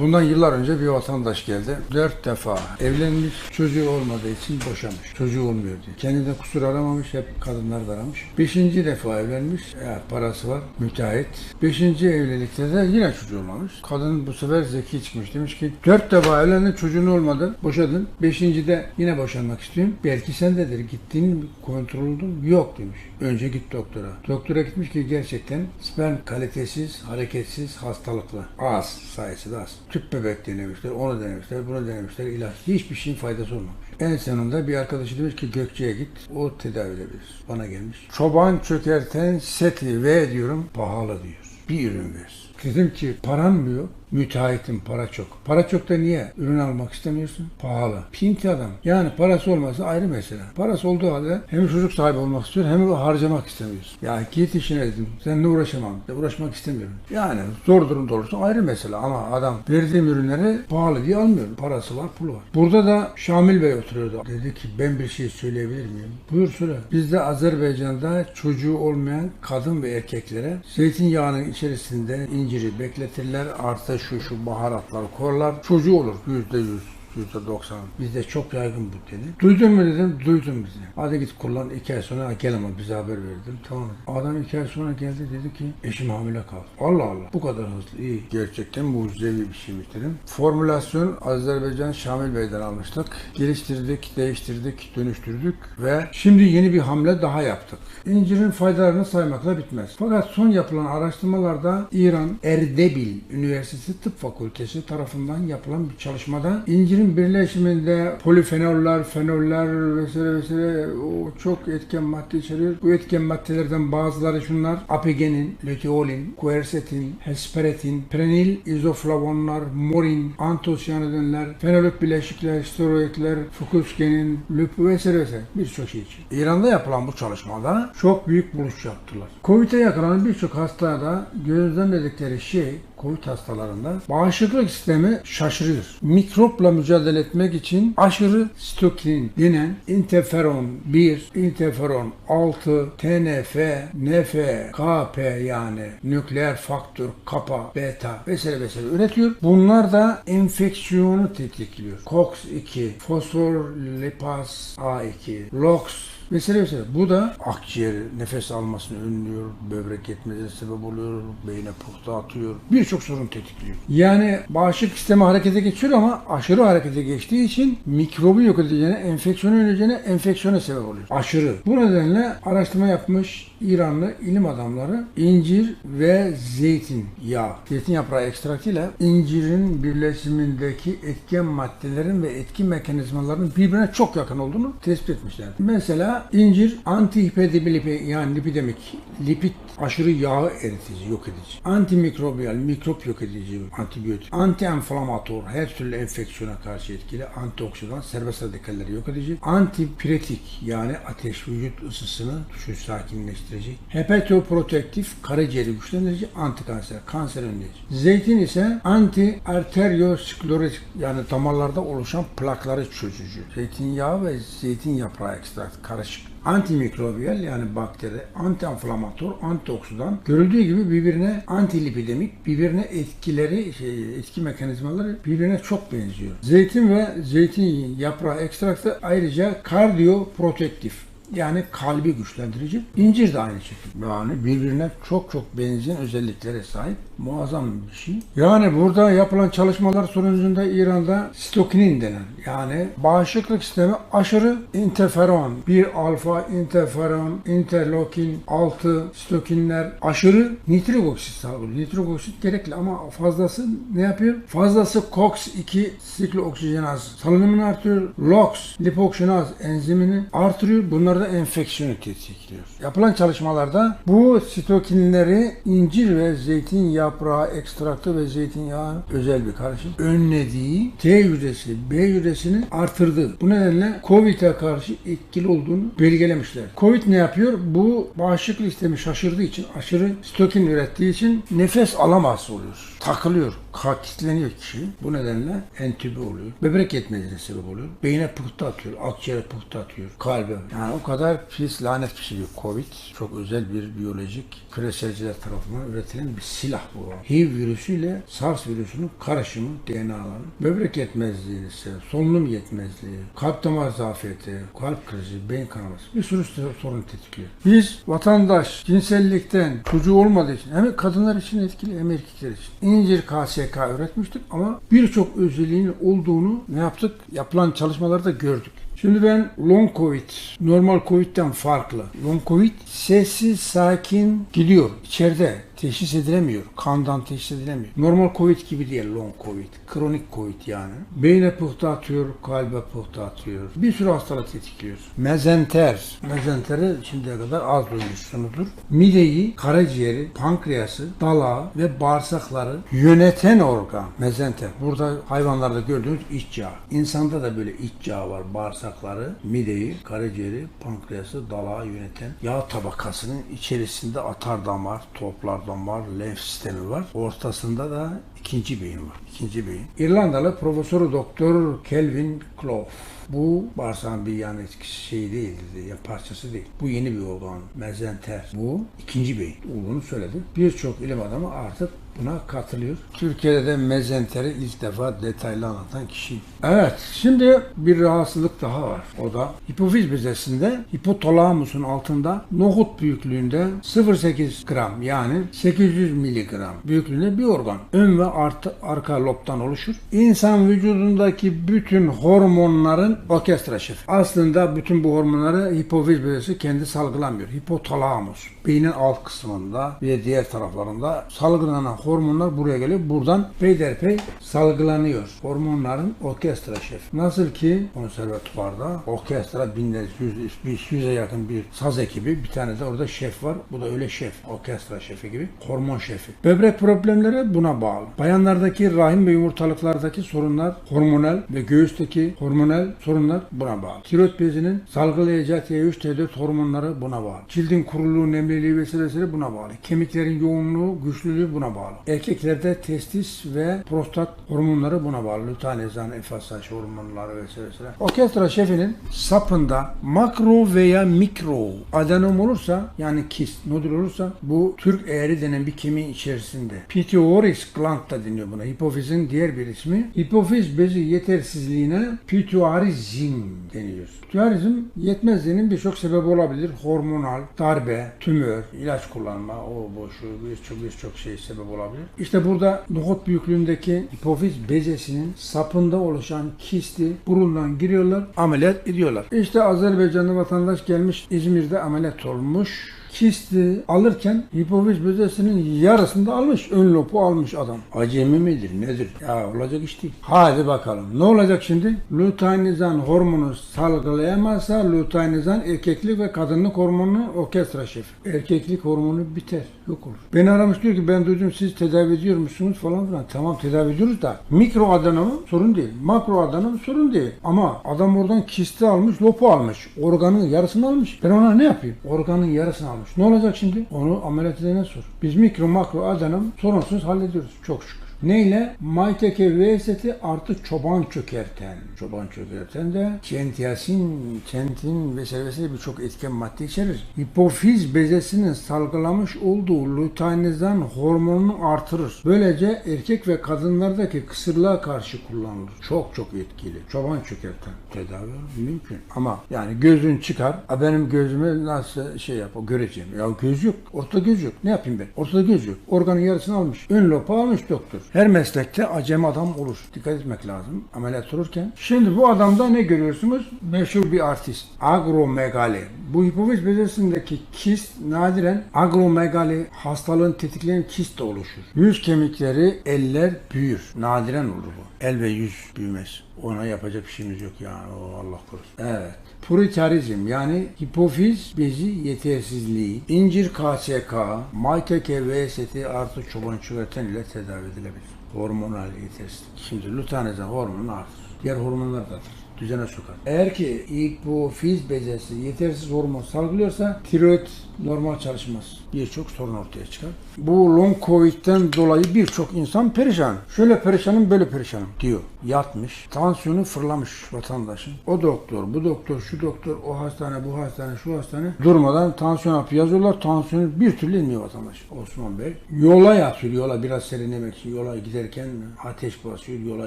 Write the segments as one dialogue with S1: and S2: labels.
S1: Bundan yıllar önce bir vatandaş geldi. Dört defa evlenmiş, çocuğu olmadığı için boşamış. Çocuğu olmuyor diye. Kendinde kusur aramamış, hep kadınlar da aramış. Beşinci defa evlenmiş, ya parası var, müteahhit. Beşinci evlilikte de yine çocuğu olmamış. Kadın bu sefer zeki çıkmış. Demiş ki dört defa evlendin, çocuğun olmadı, boşadın. Beşinci de yine boşanmak istiyorum. Belki sendedir. Gittiğin kontrol oldun. Yok demiş. Önce git doktora. Doktora gitmiş ki gerçekten sperm kalitesiz, hareketsiz, hastalıklı. Az sayısı da az. Tüp bebek denemişler, onu denemişler, bunu denemişler. ilaç. Hiçbir şeyin faydası olmamış. En sonunda bir arkadaşı demiş ki Gökçe'ye git, o tedavi edebilir. Bana gelmiş. Çoban çökerten seti ve diyorum pahalı diyor. Bir ürün ver. Dedim ki paran mı yok? Müteahhitim para çok. Para çok da niye? Ürün almak istemiyorsun. Pahalı. Pinti adam. Yani parası olmasa ayrı mesele. Parası olduğu halde hem çocuk sahibi olmak istiyor hem de harcamak istemiyorsun. Ya git işine dedim. Seninle uğraşamam. De uğraşmak istemiyorum. Yani zor durumda olursa ayrı mesele ama adam verdiğim ürünleri pahalı diye almıyor. Parası var, pulu var. Burada da Şamil Bey oturuyordu. Dedi ki ben bir şey söyleyebilir miyim? Buyur söyle. Bizde Azerbaycan'da çocuğu olmayan kadın ve erkeklere zeytinyağının içerisinde inciri bekletirler. Artı şu şu baharatlar koyarlar. Çocuğu olur yüzde yüz. Yüzde doksan. Bizde çok yaygın bu dedi. Duydun mu dedim. Duydum bizi. Hadi git kullan. iki ay sonra gel ama bize haber verdim. Tamam. Adam iki ay sonra geldi dedi ki eşim hamile kaldı. Allah Allah. Bu kadar hızlı. iyi. Gerçekten mucizevi bir şeymiş dedim. Formülasyon Azerbaycan Şamil Bey'den almıştık. Geliştirdik, değiştirdik, dönüştürdük ve şimdi yeni bir hamle daha yaptık. İncirin faydalarını saymakla bitmez. Fakat son yapılan araştırmalarda İran Erdebil Üniversitesi Tıp Fakültesi tarafından yapılan bir çalışmada incirin birleşiminde polifenoller, fenoller vesaire vesaire o çok etken madde içeriyor. Bu etken maddelerden bazıları şunlar. Apigenin, luteolin, quercetin, hesperetin, prenil, izoflavonlar, morin, antosiyanidinler, fenolik bileşikler, steroidler, fukusgenin, lüp vesaire vesaire birçok şey için. İran'da yapılan bu çalışmada çok büyük buluş yaptılar. Covid'e yakalanan birçok hastada gözlemledikleri şey Covid hastalarında bağışıklık sistemi şaşırıyor. Mikropla mücadele etmek için aşırı stokinin denen interferon 1, interferon 6, TNF, NF, KP yani nükleer faktör, kappa, beta vesaire vesaire üretiyor. Bunlar da enfeksiyonu tetikliyor. COX-2, fosforlipaz A2, LOX Vesaire vesaire. Bu da akciğer nefes almasını önlüyor, böbrek yetmezliğine sebep oluyor, beyne pıhtı atıyor. Birçok sorun tetikliyor. Yani bağışıklık sistemi harekete geçiyor ama aşırı harekete geçtiği için mikrobu yok edeceğine, enfeksiyonu önleyeceğine enfeksiyona sebep oluyor. Aşırı. Bu nedenle araştırma yapmış İranlı ilim adamları incir ve zeytin yağı, zeytin yaprağı ekstraktıyla incirin birleşimindeki etken maddelerin ve etki mekanizmalarının birbirine çok yakın olduğunu tespit etmişler. Mesela incir antihipodemik yani lipidemik, lipid aşırı yağı eritici, yok edici. Antimikrobiyal, mikrop yok edici, antibiyotik. Anti-enflamatör, her türlü enfeksiyona karşı etkili. Antioksidan, serbest radikalleri yok edici. Antipiretik yani ateş vücut ısısını düşün sakinleştirici. Hepatoprotektif, karaciğeri güçlendirici. Antikanser, kanser önleyici. Zeytin ise anti-arteriosklerotik yani damarlarda oluşan plakları çözücü. Zeytinyağı ve zeytin yaprağı ekstraktı karışık antimikrobiyal yani bakteri, antiinflamatör, antioksidan görüldüğü gibi birbirine antilipidemik, birbirine etkileri, şey, etki mekanizmaları birbirine çok benziyor. Zeytin ve zeytin yaprağı ekstraktı ayrıca kardiyoprotektif yani kalbi güçlendirici. İncir de aynı şekilde. Yani birbirine çok çok benzeyen özelliklere sahip muazzam bir şey. Yani burada yapılan çalışmalar sonucunda İran'da stokinin denen yani bağışıklık sistemi aşırı interferon, 1 alfa interferon, interleukin 6 stokinler aşırı nitrik oksit salgılıyor. Nitrik oksit gerekli ama fazlası ne yapıyor? Fazlası COX-2 siklooksijenaz salınımını artırıyor. LOX lipoksinaz enzimini artırıyor. Bunlar da enfeksiyonu tetikliyor. Yapılan çalışmalarda bu sitokinleri incir ve zeytin yaprağı ekstraktı ve zeytinyağı özel bir karışım önlediği T hücresi, B hücresini artırdı. Bu nedenle COVID'e karşı etkili olduğunu belgelemişler. COVID ne yapıyor? Bu bağışıklık sistemi şaşırdığı için, aşırı stokin ürettiği için nefes alamaz oluyor. Takılıyor. Kalp kilitleniyor kişi. Bu nedenle entübe oluyor. Böbrek yetmezliğine sebep oluyor. Beyine pıhtı atıyor. Akciğere pıhtı atıyor. Kalbe. Yani o kadar pis lanet bir şey bir Covid. Çok özel bir biyolojik küreselciler tarafından üretilen bir silah bu. HIV virüsüyle SARS virüsünün karışımı DNA'ların. Böbrek yetmezliğini sebep, solunum yetmezliği, kalp damar zafiyeti, kalp krizi, beyin kanaması bir sürü sorun tetikliyor. Biz vatandaş cinsellikten çocuğu olmadığı için hem kadınlar için etkili hem erkekler için incir KSK üretmiştik ama birçok özelliğinin olduğunu ne yaptık? Yapılan çalışmalarda gördük. Şimdi ben long covid, normal covid'den farklı. Long covid sessiz, sakin gidiyor. İçeride teşhis edilemiyor. Kandan teşhis edilemiyor. Normal covid gibi değil long covid. Kronik covid yani. Beyne pıhtı atıyor, kalbe pıhtı atıyor. Bir sürü hastalık tetikliyor. Mezenter. Mezenteri şimdiye kadar az duymuşsunuzdur. Mideyi, karaciğeri, pankreası, dalağı ve bağırsakları yöneten organ. Mezenter. Burada hayvanlarda gördüğünüz iç yağ. İnsanda da böyle iç yağ var. Bağırsakları, mideyi, karaciğeri, pankreası, dalağı yöneten yağ tabakasının içerisinde atar damar, toplar damar, lenf sistemi var. Ortasında da ikinci beyin var. İkinci beyin. İrlandalı Profesör Doktor Kelvin Clough. Bu bağırsağın bir yani şey değil, ya parçası değil. Bu yeni bir organ, mezenter. Bu ikinci beyin olduğunu söyledi. Birçok ilim adamı artık buna katılıyor. Türkiye'de de mezenteri ilk defa detaylı anlatan kişi. Evet, şimdi bir rahatsızlık daha var. O da hipofiz bezesinde hipotalamusun altında nohut büyüklüğünde 0.8 gram yani 800 miligram büyüklüğünde bir organ. Ön ve artı, arka lobdan oluşur. İnsan vücudundaki bütün hormonların orkestra şefi. Aslında bütün bu hormonları hipofiz bezesi kendi salgılamıyor. Hipotalamus beynin alt kısmında ve diğer taraflarında salgılanan hormonlar buraya geliyor. Buradan peyderpey salgılanıyor. Hormonların orkestra şefi. Nasıl ki konservatuvarda orkestra binler, yüz, yüz, yüze yakın bir saz ekibi. Bir tane de orada şef var. Bu da öyle şef. Orkestra şefi gibi. Hormon şefi. Böbrek problemleri buna bağlı. Bayanlardaki rahim ve yumurtalıklardaki sorunlar hormonal ve göğüsteki hormonal sorunlar buna bağlı. Tiroid bezinin salgılayacağı T3, T4 hormonları buna bağlı. Cildin kuruluğu, nemliliği vesaire buna bağlı. Kemiklerin yoğunluğu, güçlülüğü buna bağlı. Erkeklerde testis ve prostat hormonları buna bağlı. Lütanezan, FSH hormonları vesaire. Orkestra şefinin sapında makro veya mikro adenom olursa yani kist, nodül olursa bu Türk eğri denen bir kemiğin içerisinde. Pituoris gland da deniyor buna. Hipofizin diğer bir ismi. Hipofiz bezi yetersizliğine pituarizm deniyor. Pituarizm yetmezliğinin birçok sebebi olabilir. Hormonal, darbe, tümör, ilaç kullanma, o boşu birçok birçok şey sebep olabilir. İşte burada nohut büyüklüğündeki hipofiz bezesinin sapında oluşan kisti burundan giriyorlar, ameliyat ediyorlar. İşte Azerbaycanlı vatandaş gelmiş İzmir'de ameliyat olmuş kisti alırken hipofiz bezesinin yarısını da almış. Ön lopu almış adam. Acemi midir nedir? Ya olacak iş değil. Hadi bakalım. Ne olacak şimdi? Luteinizan hormonu salgılayamazsa luteinizan erkeklik ve kadınlık hormonu orkestra şefi. Erkeklik hormonu biter. Yok olur. Beni aramış diyor ki ben duydum siz tedavi ediyormuşsunuz falan filan. Tamam tedavi ediyoruz da mikro adenom sorun değil. Makro adenom sorun değil. Ama adam oradan kisti almış, lopu almış. Organın yarısını almış. Ben ona ne yapayım? Organın yarısını almış. Ne olacak şimdi? Onu ameliyat edene sor. Biz mikro makro adenom sorunsuz hallediyoruz. Çok şükür. Neyle? Mayteke veseti artı çoban çökerten. Çoban çökerten de çentiasin, çentin vesaire birçok etken madde içerir. Hipofiz bezesinin salgılamış olduğu luteinizan hormonunu artırır. Böylece erkek ve kadınlardaki kısırlığa karşı kullanılır. Çok çok etkili. Çoban çökerten. Tedavi mümkün. Ama yani gözün çıkar. A benim gözüme nasıl şey yap göreceğim. Ya göz yok. Ortada göz yok. Ne yapayım ben? Ortada göz yok. Organın yarısını almış. Ön lopu almış doktor. Her meslekte acem adam olur. Dikkat etmek lazım ameliyat olurken. Şimdi bu adamda ne görüyorsunuz? Meşhur bir artist. Agromegali. Bu hipofiz bezesindeki kist nadiren agromegali hastalığın tetikleyen kist de oluşur. Yüz kemikleri, eller büyür. Nadiren olur bu. El ve yüz büyümez. Ona yapacak bir şeyimiz yok yani. O Allah korusun. Evet. Puritarizm yani hipofiz bezi yetersizliği, incir KSK, MyTK VST artı çoban çökerten ile tedavi edilebilir. Hormonal yetersizlik. Şimdi luteinizan hormonu artır. Diğer hormonlar da artır. düzene sokar. Eğer ki ilk bu fiz bezesi yetersiz hormon salgılıyorsa tiroid normal çalışmaz. Birçok sorun ortaya çıkar. Bu long covid'den dolayı birçok insan perişan. Şöyle perişanım böyle perişanım diyor. Yatmış. Tansiyonu fırlamış vatandaşın. O doktor, bu doktor, şu doktor, o hastane, bu hastane, şu hastane. Durmadan tansiyon hapı yazıyorlar. Tansiyonu bir türlü inmiyor vatandaş. Osman Bey. Yola yatıyor. Yola biraz serinlemek için. Yola giderken ateş basıyor. Yola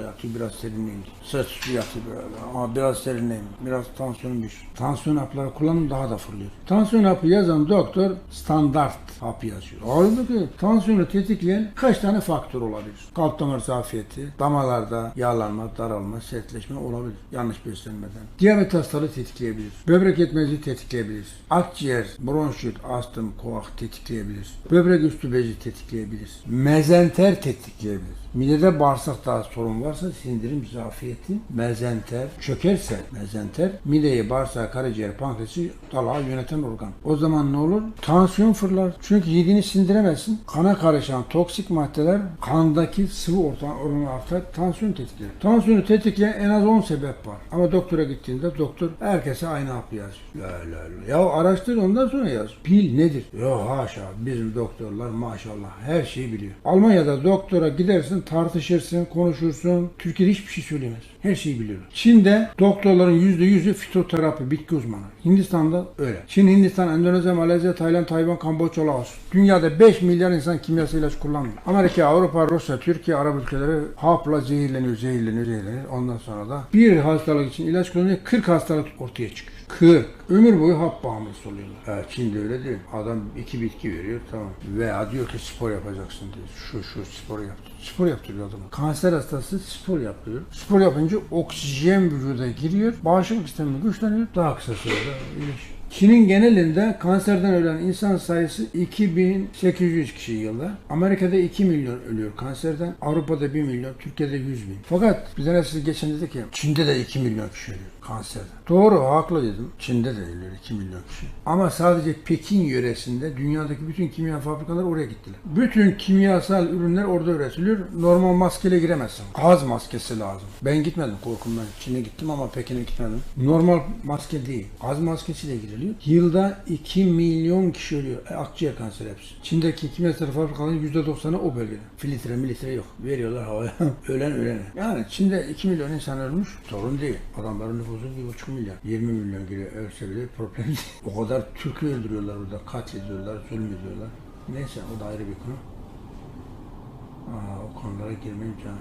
S1: yatıyor. Biraz serinleyin. Sırt üstü yatıyor böyle. Ama biraz serinleyin. Biraz tansiyonum düştü. Tansiyon hapları kullanın daha da fırlıyor. Tansiyon hapı yazan doktor standart hap yazıyor. Halbuki tansiyonu tetikleyen kaç tane faktör olabilir? Kalp damar zafiyeti, damarlarda yağlanma, daralma, sertleşme olabilir. Yanlış beslenmeden. Diyabet hastalığı tetikleyebilir. Böbrek yetmezliği tetikleyebilir. Akciğer, bronşit, astım, koak tetikleyebilir. Böbrek üstü bezi tetikleyebilir. Mezenter tetikleyebilir. Midede bağırsakta sorun varsa sindirim zafiyeti, mezenter çökerse mezenter mideyi, bağırsağı, karaciğer, pankreası dalağı yöneten organ. O zaman ne olur? Tansiyon fırlar. Çünkü yediğini sindiremezsin. Kana karışan toksik maddeler kandaki sıvı oranı artar. Tansiyon tetikler. Tansiyonu tetikleyen en az 10 sebep var. Ama doktora gittiğinde doktor herkese aynı hapı yazıyor. La la la. Ya araştır ondan sonra yaz. Pil nedir? Yo haşa. Bizim doktorlar maşallah her şeyi biliyor. Almanya'da doktora gidersin tartışırsın, konuşursun. Türkiye'de hiçbir şey söylemez. Her şeyi biliyorlar. Çin'de doktorların yüzde yüzü fitoterapi, bitki uzmanı. Hindistan'da öyle. Çin, Hindistan, Endonezya, Malezya, Tayland, Tayvan, Kamboçya, Laos. Dünyada 5 milyar insan kimyasal ilaç kullanmıyor. Amerika, Avrupa, Rusya, Türkiye, Arap ülkeleri hapla zehirleniyor, zehirleniyor, zehirleniyor. Ondan sonra da bir hastalık için ilaç kullanıyor, 40 hastalık ortaya çıkıyor. 40. Ömür boyu hap bağımlısı oluyorlar. Evet, Çin'de öyle değil. Adam iki bitki veriyor tamam. Veya diyor ki spor yapacaksın diyor. Şu şu spor yap. Spor yaptırıyor adamı. Kanser hastası spor yapıyor. Spor yapınca oksijen vücuda giriyor. Bağışıklık sistemi güçleniyor. Daha kısa sürede iyileşiyor. Çin'in genelinde kanserden ölen insan sayısı 2800 kişi yılda. Amerika'da 2 milyon ölüyor kanserden. Avrupa'da 1 milyon, Türkiye'de 100 bin. Fakat bir tane siz geçen dedik ya Çin'de de 2 milyon kişi ölüyor kanserden. Doğru haklı dedim. Çin'de de ölüyor 2 milyon kişi. Ama sadece Pekin yöresinde dünyadaki bütün kimya fabrikaları oraya gittiler. Bütün kimyasal ürünler orada üretiliyor. Normal maskeyle giremezsin. Gaz maskesi lazım. Ben gitmedim korkumdan. Çin'e gittim ama Pekin'e gitmedim. Normal maske değil. Gaz maskesiyle giriliyor. Yılda 2 milyon kişi ölüyor. E, akciğer kanseri hepsi. Çin'deki kimyasal fabrikaların %90'ı o bölgede. Filtre militre yok. Veriyorlar havaya. ölen ölene. Yani Çin'de 2 milyon insan ölmüş. Sorun değil. Adamların nüfusu 1,5 milyar. 20 milyon giriyor. Ölse bile problem değil. O kadar Türk'ü öldürüyorlar orada. Katlediyorlar, zulmediyorlar. Neyse o da ayrı bir konu. Aa, o konulara girmeyeyim canım.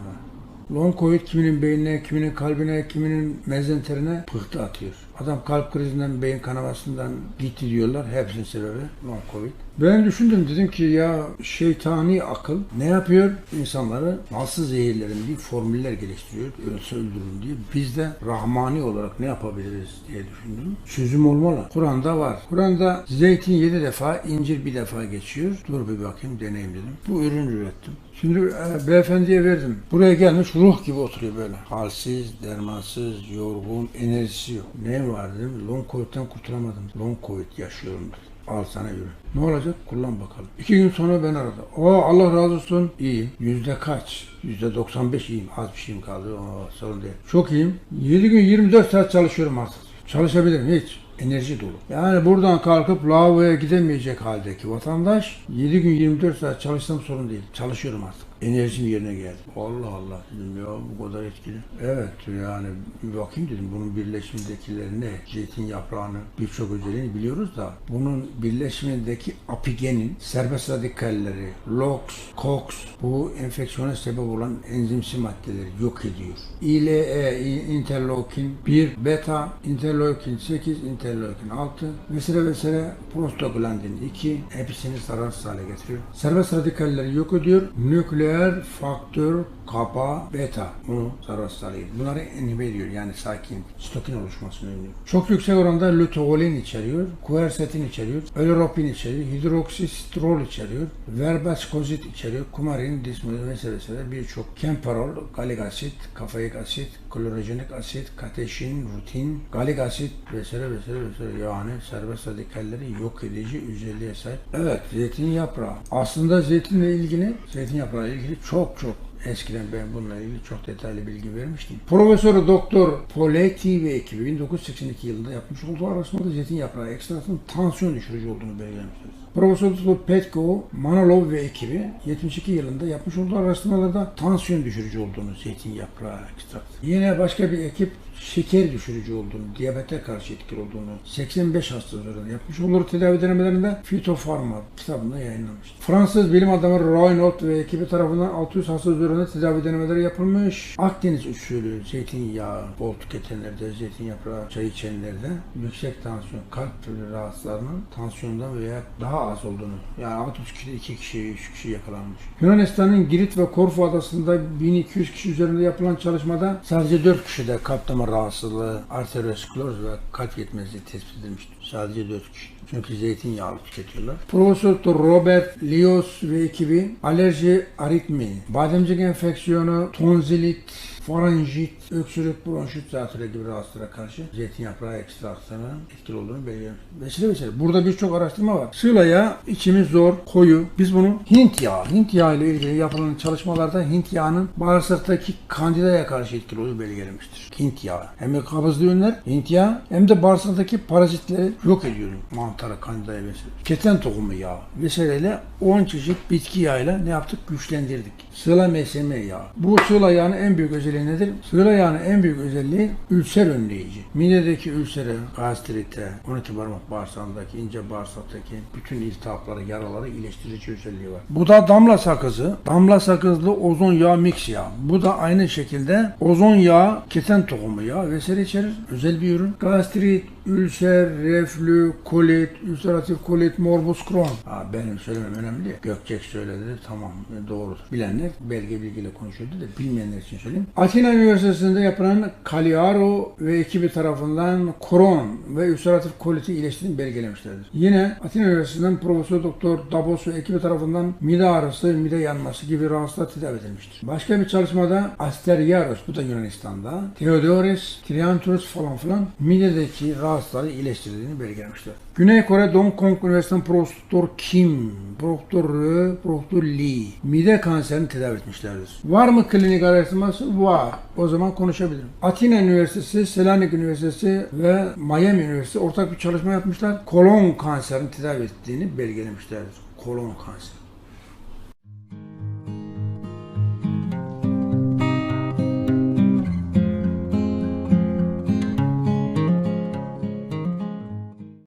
S1: Long Covid kiminin beynine, kiminin kalbine, kiminin mezenterine pıhtı atıyor. Adam kalp krizinden, beyin kanamasından gitti diyorlar. Hepsinin sebebi Long Covid. Ben düşündüm dedim ki ya şeytani akıl ne yapıyor? İnsanları nasıl zehirlerin diye formüller geliştiriyor. Ölse öldürün diye. Biz de rahmani olarak ne yapabiliriz diye düşündüm. Çözüm olmalı. Kur'an'da var. Kur'an'da zeytin yedi defa, incir bir defa geçiyor. Dur bir bakayım deneyim dedim. Bu ürün ürettim. Şimdi e, beyefendiye verdim. Buraya gelmiş ruh gibi oturuyor böyle. Halsiz, dermansız, yorgun, enerjisi yok. Ne var dedim. Long Covid'den kurtulamadım. Long Covid yaşıyorum dedi. Al sana ürün. Ne olacak? Kullan bakalım. İki gün sonra ben aradı. O Allah razı olsun. İyiyim. Yüzde kaç? Yüzde 95 iyiyim. Az bir şeyim kaldı. O sorun değil. Çok iyiyim. 7 gün 24 saat çalışıyorum artık. Çalışabilirim hiç. Enerji dolu. Yani buradan kalkıp lavaboya gidemeyecek haldeki vatandaş 7 gün 24 saat çalışsam sorun değil. Çalışıyorum artık. Enerjim yerine geldi. Allah Allah dedim ya bu kadar etkili. Evet yani bir bakayım dedim bunun birleşimindekileri ne? Zeytin yaprağını birçok özelliğini biliyoruz da bunun birleşimindeki apigenin serbest radikalleri, LOX, COX bu enfeksiyona sebep olan enzimsi maddeleri yok ediyor. ILE, interleukin 1, beta, interleukin 8, interleukin 6 vesaire vesaire prostaglandin 2 hepsini zararsız hale getiriyor. Serbest radikalleri yok ediyor. Nükleer faktör kapa beta bunu getiriyor. Bunları inhibe ediyor yani sakin stokin oluşmasını önlüyor. Çok yüksek oranda lutolin içeriyor, quercetin içeriyor, ölropin içeriyor, hidroksistrol içeriyor, verbaskozit içeriyor, kumarin, dismol vesaire vesaire birçok kemparol, galik asit, kafeik asit, klorojenik asit, kateşin, rutin, galik asit vesaire vesaire vesaire yani serbest radikalleri yok edici özelliğe sahip. Evet zeytin yaprağı. Aslında zeytinle ilgili, zeytin yaprağı ilgili çok çok Eskiden ben bununla ilgili çok detaylı bilgi vermiştim. Profesör Doktor Poletti ve ekibi 1982 yılında yapmış olduğu araştırmada zeytin yaprağı ekstrasının tansiyon düşürücü olduğunu belirlemiştir. Profesör Doktor Petko, Manolov ve ekibi 72 yılında yapmış olduğu araştırmalarda tansiyon düşürücü olduğunu zeytin yaprağı ekstraktı. Yine başka bir ekip şeker düşürücü olduğunu, diyabete karşı etkili olduğunu 85 hasta üzerinde yapmış olduğu tedavi denemelerinde Phytopharma kitabında yayınlamıştır. Fransız bilim adamı Raynaud ve ekibi tarafından 600 hasta üzerinde tedavi denemeleri yapılmış. Akdeniz usulü zeytinyağı bol tüketenlerde, zeytin yaprağı çay içenlerde yüksek tansiyon, kalp rahatsızlarının tansiyondan veya daha az olduğunu yani 60 kişide 2 kişi, 3 kişi yakalanmış. Yunanistan'ın Girit ve Korfu adasında 1200 kişi üzerinde yapılan çalışmada sadece 4 kişide kalp damar rahatsızlığı, arterioskleroz ve kalp yetmezliği tespit edilmiştir. Sadece 4 kişi. Çünkü zeytinyağlı tüketiyorlar. Profesör. Robert Lios ve ekibi alerji aritmi, bademcik enfeksiyonu, tonzilit, faranjit, öksürük, bronşit, zatürre gibi rahatsızlıklara karşı zeytin yaprağı ekstraktörünün etkili olduğunu belirliyor. Vesile vesile. Burada birçok araştırma var. Sığla yağı içimi zor, koyu. Biz bunu Hint yağı, Hint yağı ile ilgili yapılan çalışmalarda Hint yağının bağırsaktaki kandidaya karşı etkili olduğu belirlenmiştir. Hint yağı. Hem de kabızlı ürünler Hint yağı hem de bağırsaktaki parazitleri yok ediyor. Mantara, kandidaya vesaire. Keten tohumu yağı vesaireyle 10 çeşit bitki yağıyla ne yaptık? Güçlendirdik. Sığla MSM yağı. Bu sığla yağının en büyük özelliği nedir? Sığla yağının en büyük özelliği ülser önleyici. Midedeki ülsere, gastrite, 12 parmak bağırsağındaki, ince bağırsaktaki bütün iltihapları, yaraları iyileştirici özelliği var. Bu da damla sakızı. Damla sakızlı ozon yağı mix yağı. Bu da aynı şekilde ozon yağı, keten tohumu yağı vesaire içerir. Özel bir ürün. Gastrit, ülser, reflü, kolit, ülseratif kolit, morbus Crohn. Ha, benim söylemem önemli değil. Gökçek söyledi. Tamam doğrudur. Bilenler belge bilgiyle konuşuyordu da bilmeyenler için söyleyeyim. Atina Üniversitesi'nde yapılan Cagliaro ve ekibi tarafından Crohn ve ülseratif koliti iyileştiğini belgelemişlerdir. Yine Atina Üniversitesi'nden Profesör Doktor Dabos ve ekibi tarafından mide ağrısı, mide yanması gibi rahatsızlıklar tedavi edilmiştir. Başka bir çalışmada Asteriaros, bu da Yunanistan'da, Theodoros, Trianthus falan filan midedeki rahatsızları iyileştirdiğini belgelemişler. Güney Kore Dong Kong Üniversitesi'nden Profesör Kim, Profesör Rö, Profesör Lee mide kanserini tedavi etmişlerdir. Var mı klinik araştırması? Var. O zaman konuşabilirim. Atina Üniversitesi, Selanik Üniversitesi ve Miami Üniversitesi ortak bir çalışma yapmışlar. Kolon kanserini tedavi ettiğini belgelemişlerdir. Kolon kanseri.